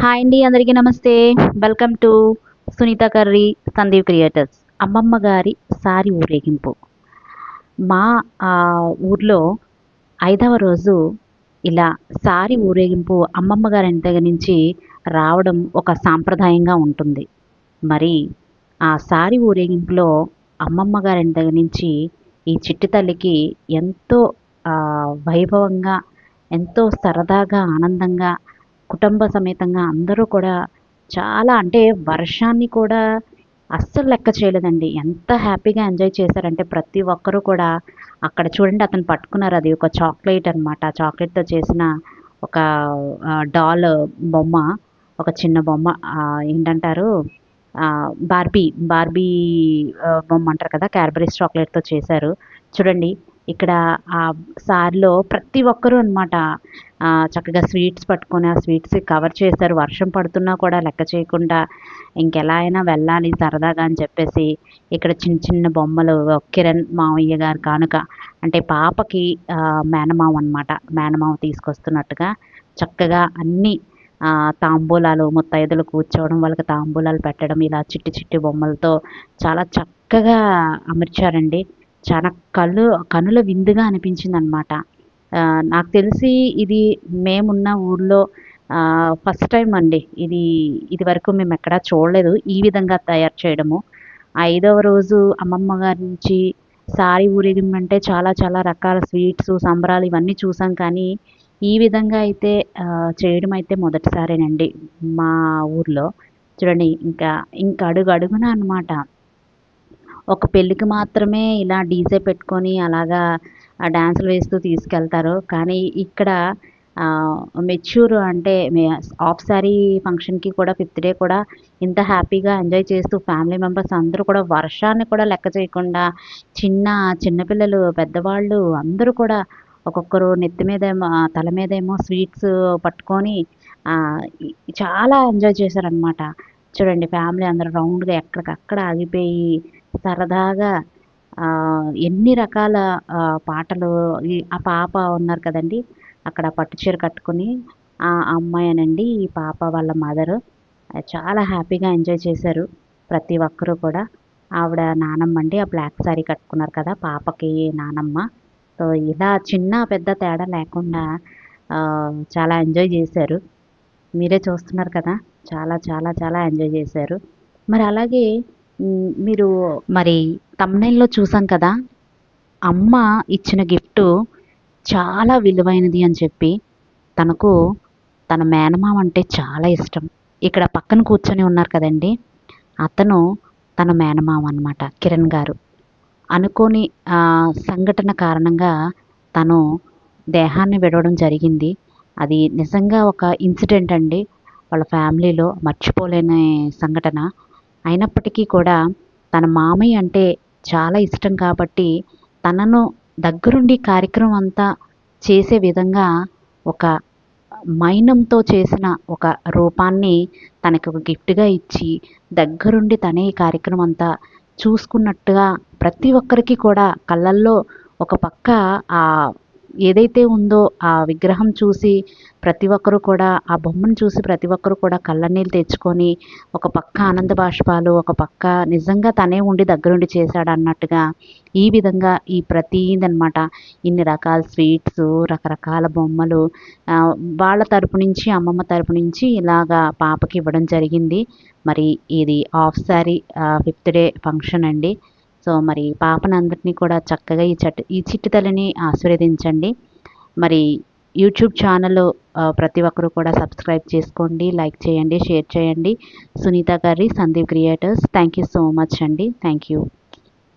Hi అండి అందరికీ namaste. Welcome to Sunitha curry Sandeep creators. అమ్మమ్మ గారి సారి ఊరేగింపు. మా ఊర్లో ఐదవ రోజు ఇలా సారి ఊరేగింపు అమ్మమ్మ గారి దగ్గర నుంచి రావడం ఒక సాంప్రదాయంగా ఉంటుంది. మరి ఆ సారి ఊరేగింపులో అమ్మమ్మ గారి దగ్గర నుంచి ఈ చిట్టి తల్లికి ఎంతో వైభవంగా ఎంతో సరదాగా ఆనందంగా కుటుంబ సమేతంగా అందరూ కూడా చాలా అంటే వర్షాన్ని కూడా అస్సలు లెక్క చేయలేదండి. ఎంత హ్యాపీగా ఎంజాయ్ చేశారంటే ప్రతి ఒక్కరూ కూడా అక్కడ చూడండి అతను పట్టుకున్నారు. అది ఒక చాక్లెట్ అనమాట చాక్లెట్తో చేసిన ఒక డాల్ బొమ్మ ఒక చిన్న బొమ్మ ఏంటంటారు? బార్బీ బార్బీ బొమ్మ అంటారు కదా క్యాడ్బరీస్ చాక్లెట్తో చేశారు. చూడండి ఇక్కడ ఆ సార్లో ప్రతి ఒక్కరూ అనమాట చక్కగా స్వీట్స్ పట్టుకొని ఆ స్వీట్స్ కవర్ చేశారు. వర్షం పడుతున్నా కూడా లెక్క చేయకుండా ఇంకెలా అయినా వెళ్ళాలి సరదాగా అని చెప్పేసి ఇక్కడ చిన్న చిన్న బొమ్మలు కిరణ్ మావయ్య గారు కానుక అంటే పాపకి మేనమావ మేనమామ అనమాట మేనమామ తీసుకొస్తున్నట్టుగా చక్కగా అన్నీ తాంబూలాలు ముత్తైదులు కూర్చోవడం వాళ్ళకి తాంబూలాలు పెట్టడం ఇలా చిట్టి చిట్టి బొమ్మలతో చాలా చక్కగా అమర్చారండి. చాలా కళ్ళు కనుల విందుగా అనిపించింది అనమాట నాకు తెలిసి ఇది మేమున్న ఊర్లో ఫస్ట్ టైం అండి. ఇది ఇది వరకు మేము ఎక్కడా చూడలేదు ఈ విధంగా తయారు చేయడము. ఐదవ రోజు అమ్మమ్మ గారి నుంచి సారి ఊరేగింపు అంటే చాలా చాలా రకాల స్వీట్స్ సంబరాలు ఇవన్నీ చూసాం కానీ ఈ విధంగా అయితే చేయడం అయితే మొదటిసారేనండి మా ఊర్లో. చూడండి ఇంకా ఇంకా అడుగు అడుగున అనమాట ఒక పెళ్ళికి మాత్రమే ఇలా డీజే పెట్టుకొని అలాగా డ్యాన్సులు వేస్తూ తీసుకెళ్తారు. కానీ ఇక్కడ మెచ్యూర్ అంటే ఆఫ్ సారీ ఫంక్షన్కి కూడా ఫిఫ్త్ డే కూడా ఇంత హ్యాపీగా ఎంజాయ్ చేస్తూ ఫ్యామిలీ మెంబర్స్ అందరూ కూడా వర్షాన్ని కూడా లెక్క చేయకుండా చిన్న చిన్నపిల్లలు పెద్దవాళ్ళు అందరూ కూడా ఒక్కొక్కరు నెత్తి మీద ఏమో తల మీద ఏమో స్వీట్స్ పట్టుకొని చాలా ఎంజాయ్ చేశారనమాట చూడండి ఫ్యామిలీ అందరూ రౌండ్గా ఎక్కడికక్కడ ఆగిపోయి సరదాగా ఎన్ని రకాల పాటలు ఆ పాప ఉన్నారు కదండి అక్కడ పట్టు చీర కట్టుకుని ఆ అమ్మాయినండి ఈ పాప వాళ్ళ మదరు చాలా హ్యాపీగా ఎంజాయ్ చేశారు ప్రతి ఒక్కరూ కూడా. ఆవిడ నానమ్మ అండి ఆ బ్లాక్ శారీ కట్టుకున్నారు కదా పాపకి నానమ్మ. సో ఇలా చిన్న పెద్ద తేడా లేకుండా చాలా ఎంజాయ్ చేశారు. మీరే చూస్తున్నారు కదా చాలా చాలా చాలా ఎంజాయ్ చేశారు. మరి అలాగే మీరు మరి తమ్నైల్లో చూసాం కదా అమ్మ ఇచ్చిన గిఫ్ట్ చాలా విలువైనది అని చెప్పి తనకు తన మేనమామ అంటే చాలా ఇష్టం. ఇక్కడ పక్కన కూర్చొని ఉన్నారు కదండి అతను తన మేనమామ అన్నమాట కిరణ్ గారు. అనుకోని సంఘటన కారణంగా తను దేహాన్ని విడవడం జరిగింది. అది నిజంగా ఒక ఇన్సిడెంట్ అండి. వాళ్ళ ఫ్యామిలీలో మర్చిపోలేని సంఘటన. అయినప్పటికీ కూడా తన మామయ్య అంటే చాలా ఇష్టం కాబట్టి తనను దగ్గరుండి కార్యక్రమం అంతా చేసే విధంగా ఒక మైనంతో చేసిన ఒక రూపాన్ని తనకు ఒక గిఫ్ట్గా ఇచ్చి దగ్గరుండి తనే ఈ కార్యక్రమం అంతా చూసుకున్నట్టుగా ప్రతి ఒక్కరికి కూడా కళ్ళల్లో ఒక పక్క ఆ ఏదైతే ఉందో ఆ విగ్రహం చూసి ప్రతి ఒక్కరు కూడా ఆ బొమ్మను చూసి ప్రతి ఒక్కరు కూడా కళ్ళనీళ్ళు తెచ్చుకొని ఒక పక్క ఆనంద బాష్పాలు ఒక పక్క నిజంగా తనే ఉండి దగ్గరుండి చేశాడు అన్నట్టుగా ఈ విధంగా ఈ ప్రతీదన్నమాట ఇన్ని రకాల స్వీట్స్ రకరకాల బొమ్మలు వాళ్ళ తరపు నుంచి అమ్మమ్మ తరపు నుంచి ఇలాగా పాపకి ఇవ్వడం జరిగింది. మరి ఇది half sari fifth day function అండి. సో మరి పాపనందరినీ కూడా చక్కగా ఈ చట్ ఈ చిట్టి ఆశీర్వదించండి. మరి యూట్యూబ్ ఛానల్ ప్రతి ఒక్కరు కూడా సబ్స్క్రైబ్ చేసుకోండి లైక్ చేయండి షేర్ చేయండి. సునీత గారి Sandeep creators thank you so much అండి. Thank you